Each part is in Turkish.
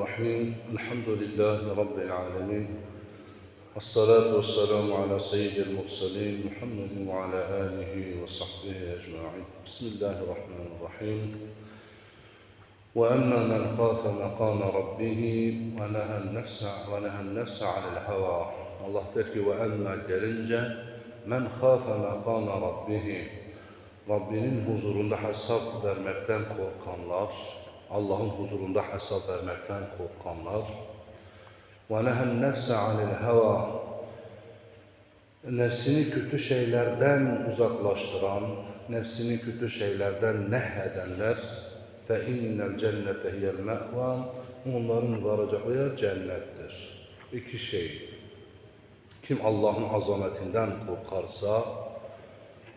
الرحيم الحمد لله رب العالمين الصلاة والسلام على سيد المرسلين محمد وعلى آله وصحبه أجمعين. بسم الله الرحمن الرحيم. وأما من خاف مقام ربه ونهى النفس ونهى النفس عن الهوى. الله تركي وأما gelince men khafe makama rabbihi Rabbinin huzurunda hesap vermekten korkanlar Allah'ın huzurunda hesap vermekten korkanlar ve nehen nefse anil heva nefsini kötü şeylerden uzaklaştıran, nefsini kötü şeylerden nehyedenler fe innel cennete hiyel me'van onların varacağı yer cennettir. İki şey. Kim Allah'ın azametinden korkarsa,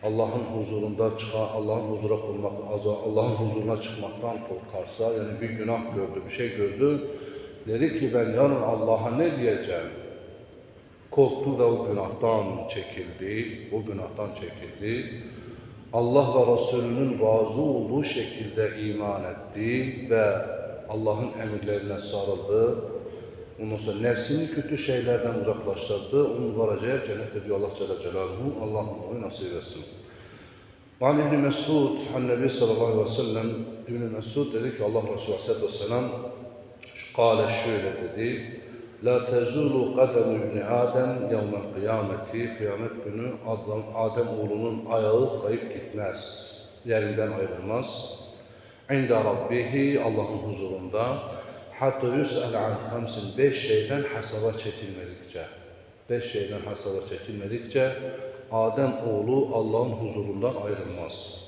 Allah'ın huzurunda çıkan, Allah'ın huzura kurmak, Allah'ın huzuruna çıkmaktan korkarsa, yani bir günah gördü, bir şey gördü, dedi ki ben yarın Allah'a ne diyeceğim? Korktu ve o günahtan çekildi, o günahtan çekildi. Allah ve Resulünün vaazı olduğu şekilde iman etti ve Allah'ın emirlerine sarıldı. Ondan sonra nefsini kötü şeylerden uzaklaştırdı. Onun varacağı cennet diyor Allah Celle Celaluhu. Allah onu nasip etsin. Ve İbn Mesud, Nebi sallallahu aleyhi ve sellem, İbn Mesud dedi ki Allah Resulü aleyhissalatü vesselam kâle şöyle dedi. La tezulu kademu ibni Adem yevmel kıyameti. Kıyamet günü Adem, Adem oğlunun ayağı kayıp gitmez. Yerinden ayrılmaz. İnde Rabbihi Allah'ın huzurunda hatta yüs'el an hamsin beş şeyden hesaba çekilmedikçe beş şeyden hesaba çekilmedikçe Adem oğlu Allah'ın huzurundan ayrılmaz.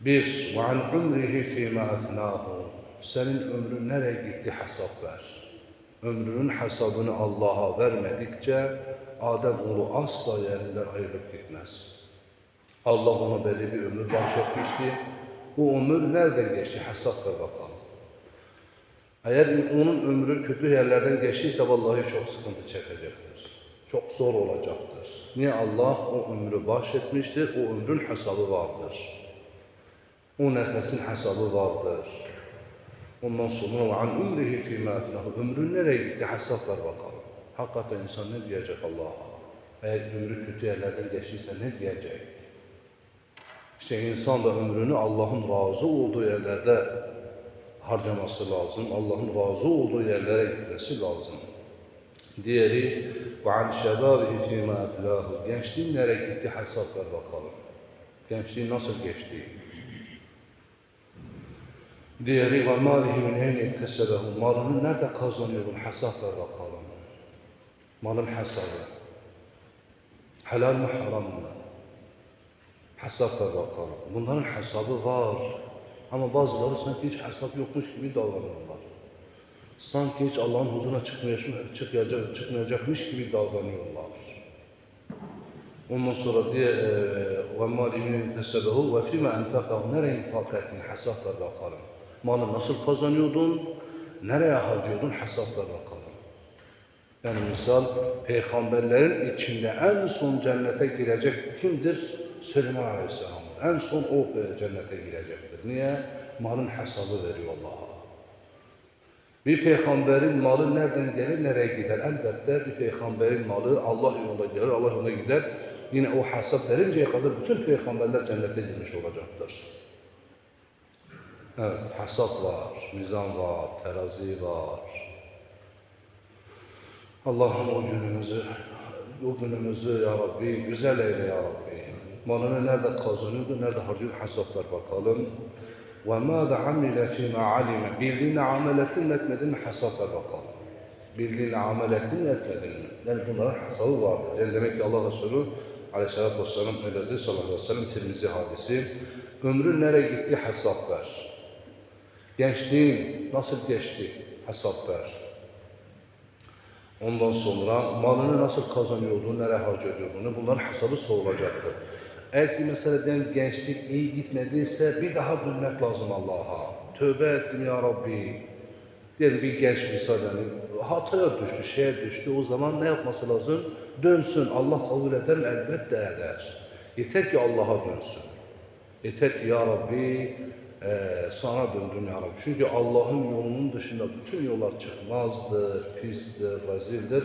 Bir, ve an umrihi fîmâ efnâhu senin ömrün nereye gitti hesap ver. Ömrünün hesabını Allah'a vermedikçe Adem oğlu asla yerinden ayrılıp gitmez. Allah ona belli bir ömür bahşetmişti. Bu ömür nereden geçti hesap ver bakalım. Eğer onun ömrü kötü yerlerden geçtiyse vallahi çok sıkıntı çekecektir. Çok zor olacaktır. Niye Allah o ömrü bahşetmiştir? O ömrün hesabı vardır. O nefesin hesabı vardır. Ondan sonra an umrihi fîmâ efnahu. Ömrün nereye gitti? Hesap ver bakalım. Hakikaten insan ne diyecek Allah'a? Eğer ömrü kötü yerlerden geçtiyse ne diyecek? İşte insan da ömrünü Allah'ın razı olduğu yerlerde harcaması lazım. Allah'ın razı olduğu yerlere gitmesi lazım. Diğeri ve an şebabihi fîmâ eflâhu. Gençliğin nereye gitti? Hesap ver bakalım. Gençliğin nasıl geçti? Diğeri mâlihi min eyni iktesebehu. Malını nerede kazanıyordun? Hesap ver bakalım. Malın hesabı. Helal mi haram mı? Hesap ver bakalım. Bunların hesabı var. Ama bazıları sanki hiç hesap yokmuş gibi davranıyorlar. Sanki hiç Allah'ın huzuruna çıkmayacak, çıkmayacak, çıkmayacakmış gibi davranıyorlar. Ondan sonra diye malimin tesebehu ve fîme enfakahu nereye infak ettin hesap ver bakalım. Malı nasıl kazanıyordun, nereye harcıyordun hesap ver bakalım. Yani misal peygamberlerin içinde en son cennete girecek kimdir? Süleyman Aleyhisselam. En son o cennete girecektir. Niye? Malın hesabı veriyor Allah'a. Bir peygamberin malı nereden gelir, nereye gider? Elbette bir peygamberin malı Allah yolunda gelir, Allah yolunda gider. Yine o hesap verinceye kadar bütün peygamberler cennete girmiş olacaktır. Evet, hesap var, mizan var, terazi var. Allah'ım o günümüzü, o günümüzü ya Rabbi güzel eyle ya Rabbi. Malını nerede kazanıyordu, nerede harcıyor hesaplar bakalım. Ma da amile fîmâ alime. Bildiğini amel ettin mi etmedin mi hesaplar bakalım. Bildiğini amel ettin mi etmedin mi? Yani bunların hesabı vardır. Yani demek ki Allah Resulü aleyhissalatü vesselam öyle dedi sallallahu aleyhi ve sellem Tirmizi hadisi. Ömrün nereye gitti hesap ver. Gençliğin nasıl geçti hesap ver. Ondan sonra malını nasıl kazanıyordun, nereye harcıyordun, bunların hesabı sorulacaktır. Eğer ki mesela diyelim gençlik iyi gitmediyse bir daha dönmek lazım Allah'a. Tövbe ettim ya Rabbi. Diyelim bir genç misal yani hataya düştü, şeye düştü. O zaman ne yapması lazım? Dönsün. Allah kabul eder? Elbette eder. Yeter ki Allah'a dönsün. Yeter ki ya Rabbi eee, sana döndüm ya Rabbi. Çünkü Allah'ın yolunun dışında bütün yollar çıkmazdır, pistir, rezildir.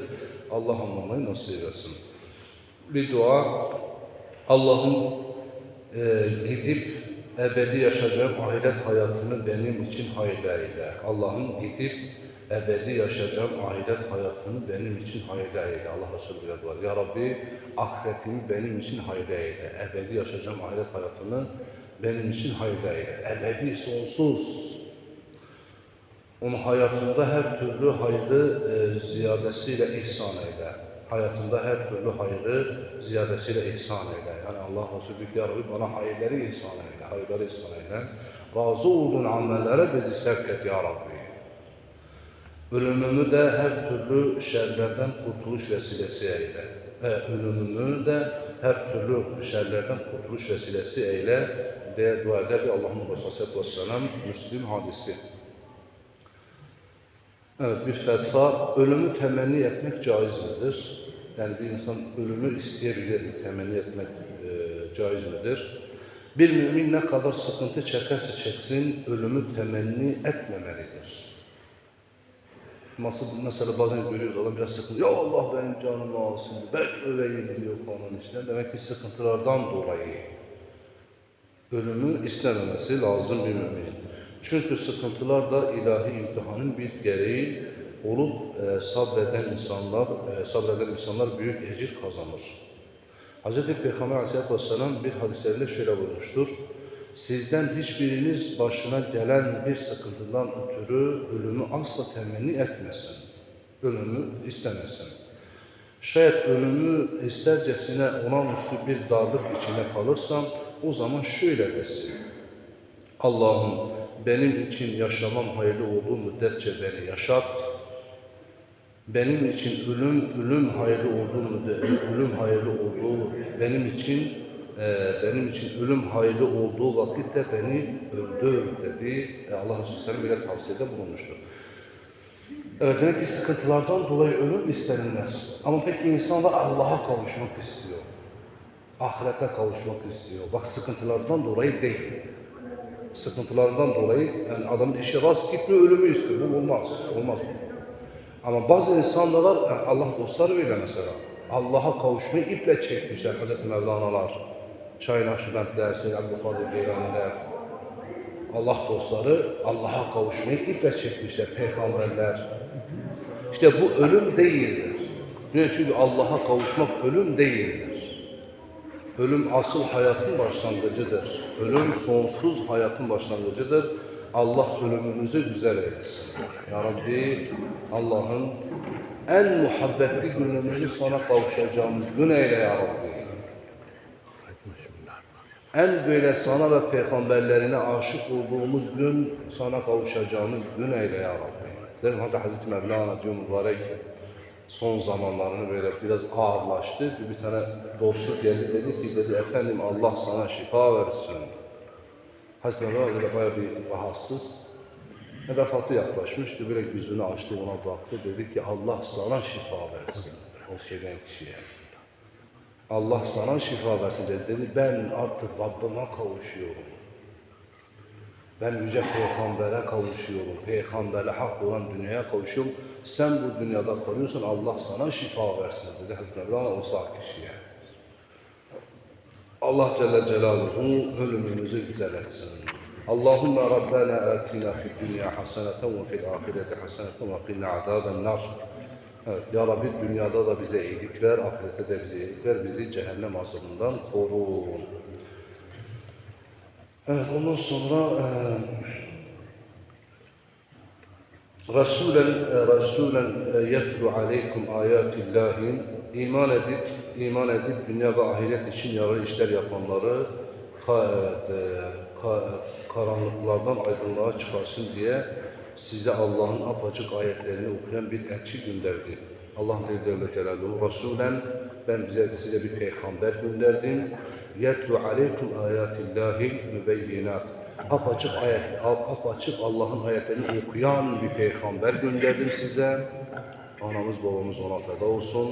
Allah anlamayı nasip etsin. Bir dua, Allah'ım eee, gidip ebedi yaşayacağım ahiret hayatını benim için hayırlı eyle. Allah'ım gidip ebedi yaşayacağım ahiret hayatını benim için hayırlı eyle. Allah Resulü bile. Ya Rabbi ahiretimi benim için hayırlı. Ebedi yaşayacağım ahiret hayatını benim için hayırlı. Ebedi sonsuz. Onun hayatında her türlü hayrı e, ziyadesiyle ihsan eyle. Hayatında her türlü hayrı ziyadesiyle ihsan eyle. Yani Allah Resulü ki, ya Rabbi bana hayırları ihsan eyle, hayırları ihsan eyle. Razı olduğun amellere bizi sevk et ya Rabbi. Ölümümü de her türlü şerlerden kurtuluş vesilesi eyle. Ve ölümümü de her türlü şerlerden kurtuluş vesilesi eyle diye dua eder bir Allah'ın Resulü Aleyhisselatü Vesselam Müslim hadisi. Evet bir fetva, ölümü temenni etmek caiz midir? Yani bir insan ölümü isteyebilir mi? Temenni etmek e, caiz midir? Bir mümin ne kadar sıkıntı çekerse çeksin, ölümü temenni etmemelidir. Nasıl, mesela bazen görüyoruz adam biraz sıkıntı, ya Allah benim canımı alsın, ben öleyim diyor falan işte. Demek ki sıkıntılardan dolayı ölümü istememesi lazım bir mümin. Çünkü sıkıntılar da ilahi imtihanın bir gereği olup e, sabreden insanlar, e, sabreden insanlar büyük ecir kazanır. Hz. Peygamber Aleyhisselatü Vesselam bir hadislerinde şöyle buyurmuştur. Sizden hiçbiriniz başına gelen bir sıkıntıdan ötürü ölümü asla temenni etmesin. Ölümü istemesin. Şayet ölümü istercesine musu bir darlık içine kalırsam o zaman şöyle desin. Allah'ım benim için yaşamam hayırlı olduğu müddetçe beni yaşat. Benim için ölüm ölüm hayırlı olduğu müddetçe ölüm hayırlı olduğu benim için e, benim için ölüm hayırlı olduğu vakitte beni öldür dedi. E, Allah Resulü Aleyhisselam bile tavsiyede bulunmuştur. Evet, demek ki sıkıntılardan dolayı ölüm istenilmez. Ama peki insanlar Allah'a kavuşmak istiyor. Ahirete kavuşmak istiyor. Bak sıkıntılardan dolayı değil. Sıkıntılardan dolayı yani adamın işi rast gitmiyor, ölümü istiyor. Bu olmaz. Olmaz. Ama bazı insanlar yani Allah dostları bile mesela Allah'a kavuşmayı iple çekmişler Hazreti Mevlana'lar, Şahin Akşibentler, Seyyid Abdülkadir Geylaniler. Allah dostları Allah'a kavuşmayı iple çekmişler peygamberler. İşte bu ölüm değildir. Çünkü Allah'a kavuşmak ölüm değildir. Ölüm asıl hayatın başlangıcıdır. Ölüm sonsuz hayatın başlangıcıdır. Allah ölümümüzü güzel eylesin. Ya Rabbi Allah'ın en muhabbetli günümüzü sana kavuşacağımız gün eyle ya Rabbi. En böyle sana ve peygamberlerine aşık olduğumuz gün sana kavuşacağımız gün eyle ya Rabbi. Derim hatta Hazreti Mevlana diyor mübarek son zamanlarını böyle biraz ağırlaştı. Bir tane dostluk geldi dedi ki dedi efendim Allah sana şifa versin. Mevlana böyle bayağı bir rahatsız. Vefatı yaklaşmıştı. Böyle yüzünü açtı ona baktı. Dedi ki Allah sana şifa versin. O söyleyen kişiye. Allah sana şifa versin dedi. dedi. Ben artık Rabbime kavuşuyorum. Ben yüce peygambere kavuşuyorum. Peygamberle hak olan dünyaya kavuşuyorum. Sen bu dünyada kalıyorsun Allah sana şifa versin dedi Hazreti Mevlana o sağ kişiye. Allah Celle Celaluhu ölümümüzü güzel etsin. Allahümme Rabbena atina fid dünya haseneten ve fil ahireti haseneten ve qina azaben nar. Evet, Ya Rabbi dünyada da bize iyilik ver, ahirette de bize iyilik ver, bizi cehennem azabından koru. Evet, ondan sonra e, Resulen, e, Resulen e, yetlu aleykum ayatillahi iman edip, iman edip dünya ve ahiret için yararlı işler yapanları ka, evet, ka, karanlıklardan aydınlığa çıkarsın diye size Allah'ın apaçık ayetlerini okuyan bir elçi gönderdi. Allah Celle Celaluhu Resulen ben bize size bir peygamber gönderdim. Yetlu aleykum ayatillahi mübeyyinat. Apaçık ayet, apaçık Allah'ın ayetlerini okuyan bir peygamber gönderdim size. Anamız babamız ona feda olsun.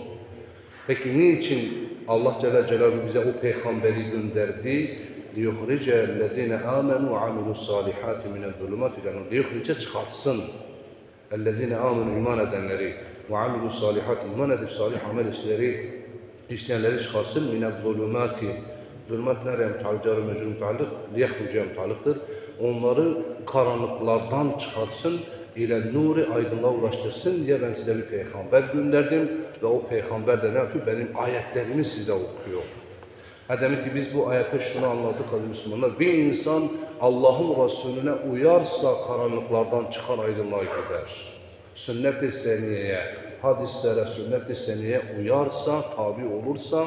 Peki niçin Allah Celle Celaluhu bize o peygamberi gönderdi? لِيُخْرِجَ الَّذ۪ينَ آمَنُوا وَعَمِلُوا الصَّالِحَاتِ مِنَ الظُّلُمَاتِ اِلَى النُّورِ لِيُخْرِجَ çıkartsın. اَلَّذ۪ينَ آمَنُوا iman edenleri وَعَمِلُوا الصَّالِحَاتِ iman edip salih amel işleri işleyenleri çıkarsın. مِنَ الظُّلُمَاتِ Nereye müteallık? Carı mecrur müteallık, liyehrucuya müteallıktır. Onları karanlıklardan çıkartsın, ile nuri aydınlığa ulaştırsın diye ben size bir peygamber gönderdim ve o peygamber de ne yapıyor? Benim ayetlerimi size okuyor. Ha demek ki biz bu ayette şunu anladık aziz Müslümanlar. Bir insan Allah'ın Resulüne uyarsa karanlıklardan çıkar aydınlığa gider. Sünnet-i seniyeye, hadislere, sünnet-i seniyeye uyarsa, tabi olursa,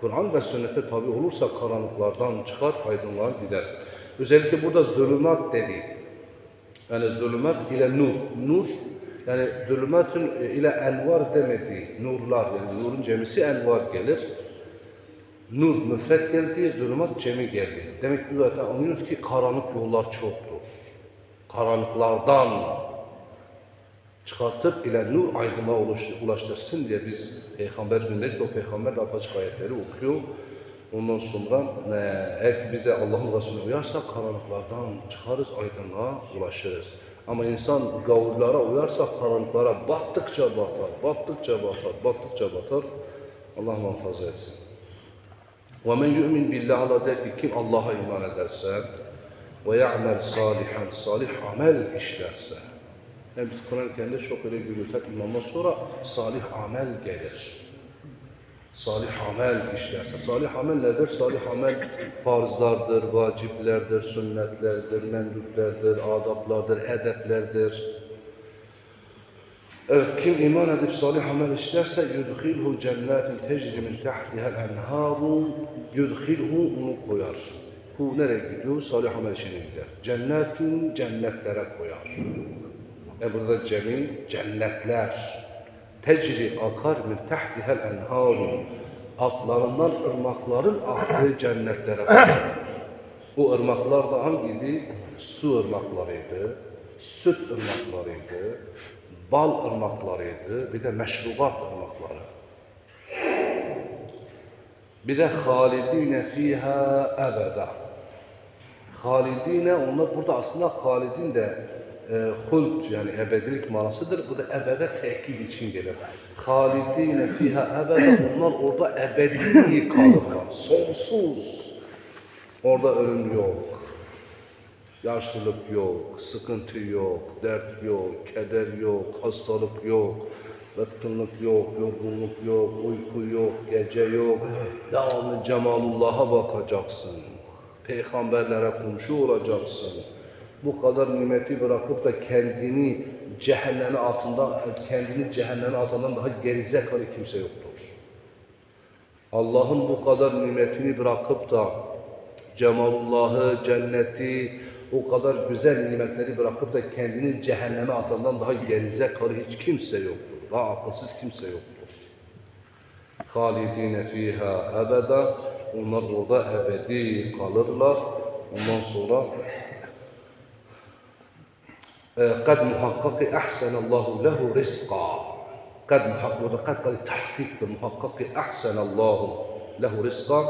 Kur'an ve sünnete tabi olursa karanlıklardan çıkar, aydınlığa gider. Özellikle burada zulümat dedi. Yani zulümat ile nur. Nur yani zulümatın ile envar demedi. Nurlar yani nurun cemisi envar gelir. Nur müfret geldi, zulümat cemi geldi. Demek ki zaten anlıyoruz ki karanlık yollar çoktur. Karanlıklardan çıkartıp ile nur aydınlığa ulaş- ulaştırsın diye biz peygamber gönderdik. O peygamber de apaçık ayetleri okuyor. Ondan sonra e, eğer ki bize Allah'ın Resulüne uyarsak karanlıklardan çıkarız, aydınlığa ulaşırız. Ama insan gavurlara uyarsa karanlıklara battıkça batar, battıkça batar, battıkça batar. Allah muhafaza etsin. وَمَنْ يُؤْمِنْ بِاللّٰهِ Allah der ki kim Allah'a iman ederse ve ya'mel salihan salih amel işlerse yani biz Kur'an-ı Kerim'de çok öyle görüyoruz. İmamdan sonra salih amel gelir. Salih amel işlerse. Salih amel nedir? Salih amel farzlardır, vaciplerdir, sünnetlerdir, menduplerdir, adaplardır, edeplerdir. Evet, kim iman edip salih amel işlerse yudkhilhu cennetin tecri min tahtiha'l enharu yudkhilhu onu koyar. Bu nereye gidiyor? Salih amel işine gider. Cennetin cennetlere koyar. Və burada cəmin cənnətlər tecri akar min tahtihel enharu altlarından ırmaqların axdığı cənnətlərə Bu ırmaqlar da hangiydi? Su ırmaqları idi, süt ırmaqları idi, bal ırmaqları idi, bir də məşrubat ırmaqları. Bir də xalidinə fiyhə əbədə. Xalidinə, onlar burada aslında xalidin də e, hult yani ebedilik manasıdır. Bu da ebede tekil için gelir. Halidine fiha ebeda onlar orada ebedi kalırlar. Sonsuz. Orada ölüm yok. Yaşlılık yok, sıkıntı yok, dert yok, keder yok, hastalık yok, bıkkınlık yok, yorgunluk yok, uyku yok, gece yok. Devamlı cemalullah'a bakacaksın. Peygamberlere komşu olacaksın. Bu kadar nimeti bırakıp da kendini cehennemin altında, kendini cehennemin altından daha gerizekalı kimse yoktur. Allah'ın bu kadar nimetini bırakıp da cemalullahı, cenneti, o kadar güzel nimetleri bırakıp da kendini cehenneme atandan daha gerizekalı hiç kimse yoktur. Daha akılsız kimse yoktur. Halidine fiha ebeda. Onlar orada ebedi kalırlar. Ondan sonra ee, kad muhakkaki ahsanallahu lehu rizqa. Kad muhakkak, burada kad kadı tahkiktir. Muhakkaki ahsanallahu lehu rizqa.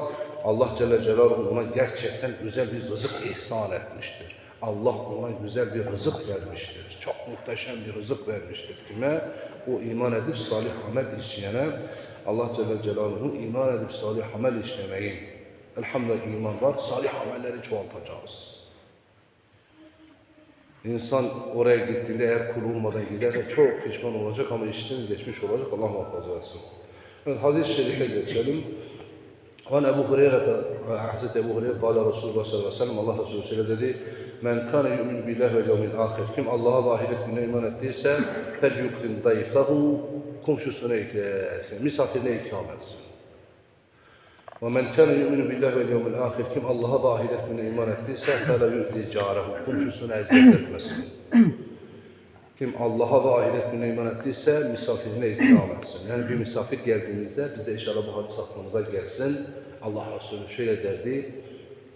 Allah Celle Celaluhu ona gerçekten güzel bir rızık ihsan etmiştir. Allah ona güzel bir rızık vermiştir. Çok muhteşem bir rızık vermiştir. Kime? O iman edip salih amel işleyene Allah Celle Celaluhu iman edip salih amel işlemeyi elhamdülillah iman var. Salih amelleri çoğaltacağız. İnsan oraya gittiğinde eğer kul olmadan giderse çok pişman olacak ama işten geçmiş olacak. Allah muhafaza etsin. Evet, hadis-i şerife geçelim. An Ebu Hureyre Hazreti Ebu Hureyre Kale Resulullah sallallahu aleyhi ve sellem Allah Resulü şöyle dedi. Men kana yu'minu billahi ve yevmil ahir. Kim Allah'a ve gününe iman ettiyse fel yukrim dayfahu komşusuna ikram, misafirine ikram etsin. Kana yu'minu billahi ve yevmil ahir. Kim Allah'a ve ahiret iman ettiyse fela yu'di carehu komşusuna eziyet etmesin. Kim Allah'a ve ahiret iman ettiyse misafirine ikram etsin. Yani bir misafir geldiğinizde bize inşallah bu hadis aklımıza gelsin. Allah Resulü şöyle derdi.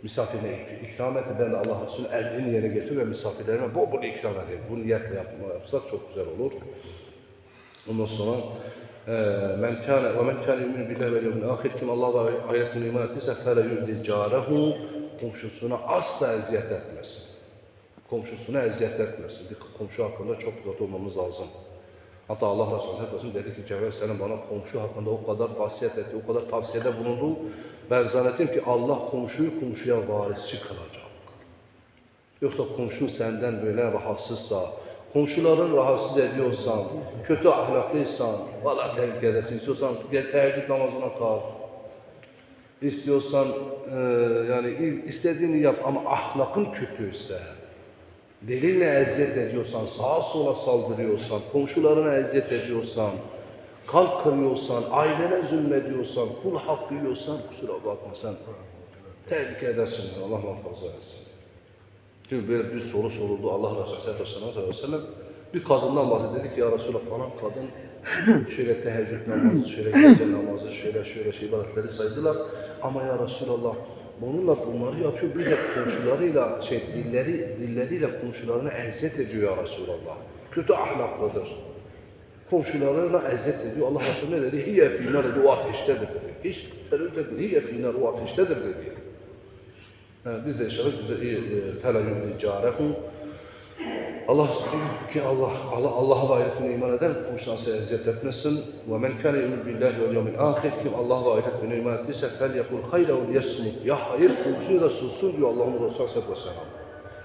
Misafirine ik- ikram et. Ben de Allah Resulü elini yerine getir ve misafirlerime bol bol ikram edeyim. Bu niyetle yapma, yapsak çok güzel olur. Ondan sonra men kâne ve men kâne yu'minu billahi vel yevmil ahir kim Allah ve ahiret gününe iman ettiyse fele yu'di carehu komşusuna asla eziyet etmesin. Komşusuna eziyet etmesin. Dikkat, Komşu hakkında çok dikkat olmamız lazım. Hatta Allah Resulü Aleyhisselam dedi ki Cebrail Selam bana komşu hakkında o kadar vasiyet etti, o kadar tavsiyede bulundu. Ben zannettim ki Allah komşuyu komşuya varisçi kılacak. Yoksa komşun senden böyle rahatsızsa, komşuların rahatsız ediyorsan, kötü ahlaklıysan, valla tehlikedesin. İstiyorsan gel teheccüd namazına kalk. İstiyorsan e, yani istediğini yap ama ahlakın kötüyse, Delille eziyet ediyorsan, sağa sola saldırıyorsan, komşularına eziyet ediyorsan, kalp kırıyorsan, ailene zulmediyorsan, kul hakkı yiyorsan kusura bakma sen tehlikedesin. Allah muhafaza etsin. Şimdi böyle bir soru soruldu Allah Resulü sallallahu aleyhi ve sellem. Bir kadından bahsetti. Dedi ki ya Resulallah falan kadın şöyle teheccüd namazı, şöyle gece namazı, şöyle şöyle şey ibadetleri saydılar. Ama ya Resulallah bununla bunları yapıyor. Bir de komşularıyla, şey dilleri, dilleriyle komşularına eziyet ediyor ya Resulallah. Kötü ahlaklıdır. Komşularına eziyet ediyor. Allah Resulü ne dedi? Hiye fînâr dedi, o ateştedir dedi. Hiç terörde değil, hiye fînâr, o ateştedir dedi biz de inşallah e, telayyum icarekum Allah ki Allah Allah Allah'a ve iman eder, komşunasına eziyet etmesin. Ve men kana yu'minu billahi ve'l yevmil ahir kim Allah'a ve ahiretine iman ettiyse fel yekul hayra ve yesmut. Ya hayır konuşsun ya da sussun diyor Allah'ın Resulü sallallahu.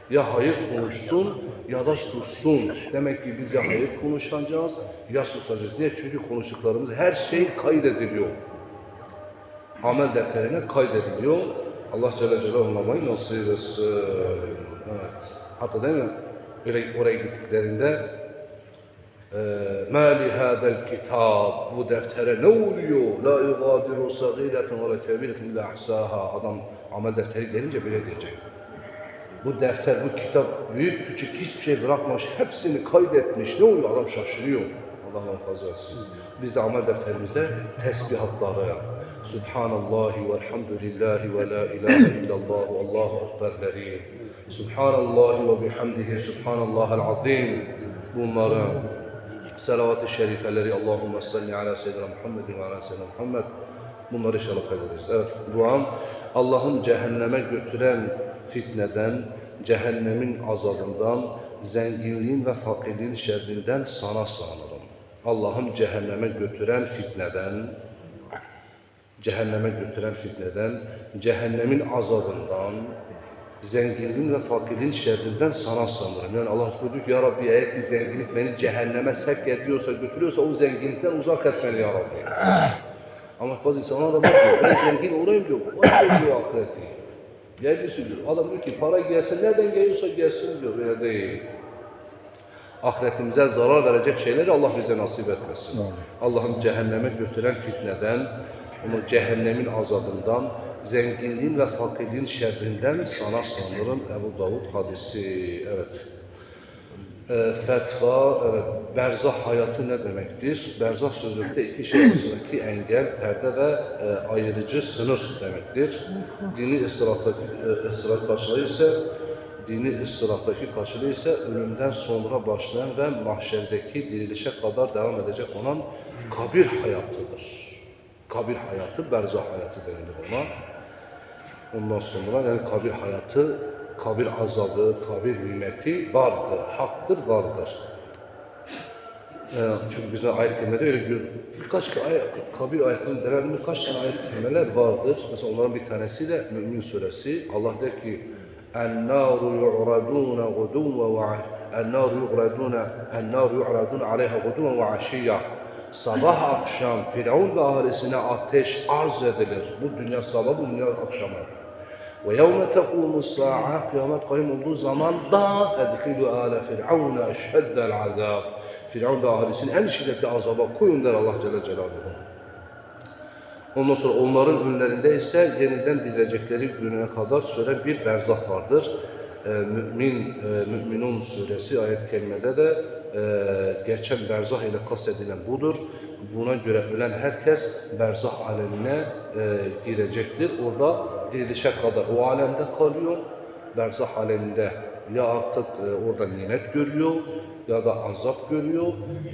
Ya hayır konuşsun ya da sussun. Demek ki biz ya hayır konuşacağız ya susacağız. Niye? Çünkü konuştuklarımız her şey kaydediliyor. Amel defterine kaydediliyor. Allah Celle Celaluhu'nun nasip etsin. Evet. Hatta değil mi? Öyle, oraya gittiklerinde e, Mali hadel kitab bu deftere ne oluyor? La yugadiru sagireten ve kebiretin illa ahsaha. Adam amel defteri gelince böyle diyecek. Bu defter, bu kitap büyük küçük hiçbir şey bırakmış. Hepsini kaydetmiş. Ne oluyor? Adam şaşırıyor. Allah muhafaza etsin. Biz de amel defterimize tesbihatları Subhanallahi velhamdülillahi ve la ilahe illallah allahu ekberleri Subhanallahi ve bihamdihi Subhanallahel azim Bunları salavat-ı şerifeleri Allahümme salli ala seyyidina Muhammed ve ala seyyidina Muhammed Bunları inşallah kaydederiz. Evet, duam Allah'ın cehenneme götüren fitneden, cehennemin azabından, zenginliğin ve fakirliğin şerrinden sana sığınırım. Allah'ım cehenneme götüren fitneden, cehenneme götüren fitneden, cehennemin azabından, zenginliğin ve fakirliğin şerrinden sana sığınırım. Yani Allah diyor ki ya Rabbi eğer ki zenginlik beni cehenneme sevk ediyorsa, götürüyorsa o zenginlikten uzak et beni ya Rabbi. Ama bazı insanlar da bakıyor, ben zengin olayım diyor, var diyor ahireti. Yeryüzü diyor. Adam diyor ki para gelsin, nereden geliyorsa gelsin diyor. Öyle değil. Ahiretimize zarar verecek şeyleri Allah bize nasip etmesin. Allah'ım cehenneme götüren fitneden, onu cehennemin azabından, zenginliğin ve fakirliğin şerrinden sana sanırım Ebu Davud hadisi. Evet. E, fetva, evet, berzah hayatı ne demektir? Berzah sözlükte iki şey arasındaki engel, perde ve e, ayırıcı sınır demektir. Dini ıstirahtaki, e, ıstirat karşılığı ise dini ıstirahtaki karşılığı ise ölümden sonra başlayan ve mahşerdeki dirilişe kadar devam edecek olan kabir hayatıdır. Kabir hayatı, berzah hayatı denilir ona. Ondan sonra yani kabir hayatı, kabir azabı, kabir nimeti vardır, haktır, vardır. Ee, çünkü bizde ayet kelimede öyle gör, birkaç ayet, kabir ayetlerinin denildiği birkaç tane ayet kelimeler vardır. Mesela onların bir tanesi de Mümin suresi. Allah der ki النار يعرضون غدوا وع- النار يعرضون النار يعرضون عليها غدوا وعشيا Sabah akşam Firavun ve ailesine ateş arz edilir. Bu dünya sabah, bu dünya akşamı. Ve yevme tekumu sa'a kıyamet kayım olduğu zaman da edhilu ale firavuna eşheddel azab. Firavun ve ailesini en şiddetli azaba koyun der Allah Celle Celaluhu. Ondan sonra onların önlerinde ise yeniden dilecekleri gününe kadar süren bir berzah vardır. Ee, Mümin, e, Müminun suresi ayet kerimede de e, geçen berzah ile kastedilen budur. Buna göre ölen herkes berzah alemine e, girecektir. Orada dirilişe kadar o alemde kalıyor. Berzah aleminde ya artık e, orada nimet görüyor ya da azap görüyor.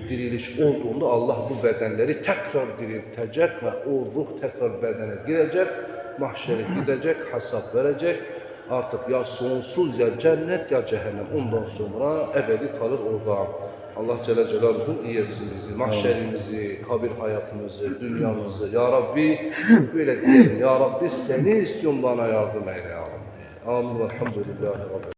Diriliş olduğunda Allah bu bedenleri tekrar diriltecek ve o ruh tekrar bedene girecek. Mahşere gidecek, hesap verecek. Artık ya sonsuz ya cennet ya cehennem. Ondan sonra ebedi kalır orada. Allah Celle Celaluhu iyesimizi, mahşerimizi, kabir hayatımızı, dünyamızı. Ya Rabbi böyle diyelim. Ya Rabbi seni istiyorum bana yardım eyle ya Rabbi. Amin. Elhamdülillahi Rabbi.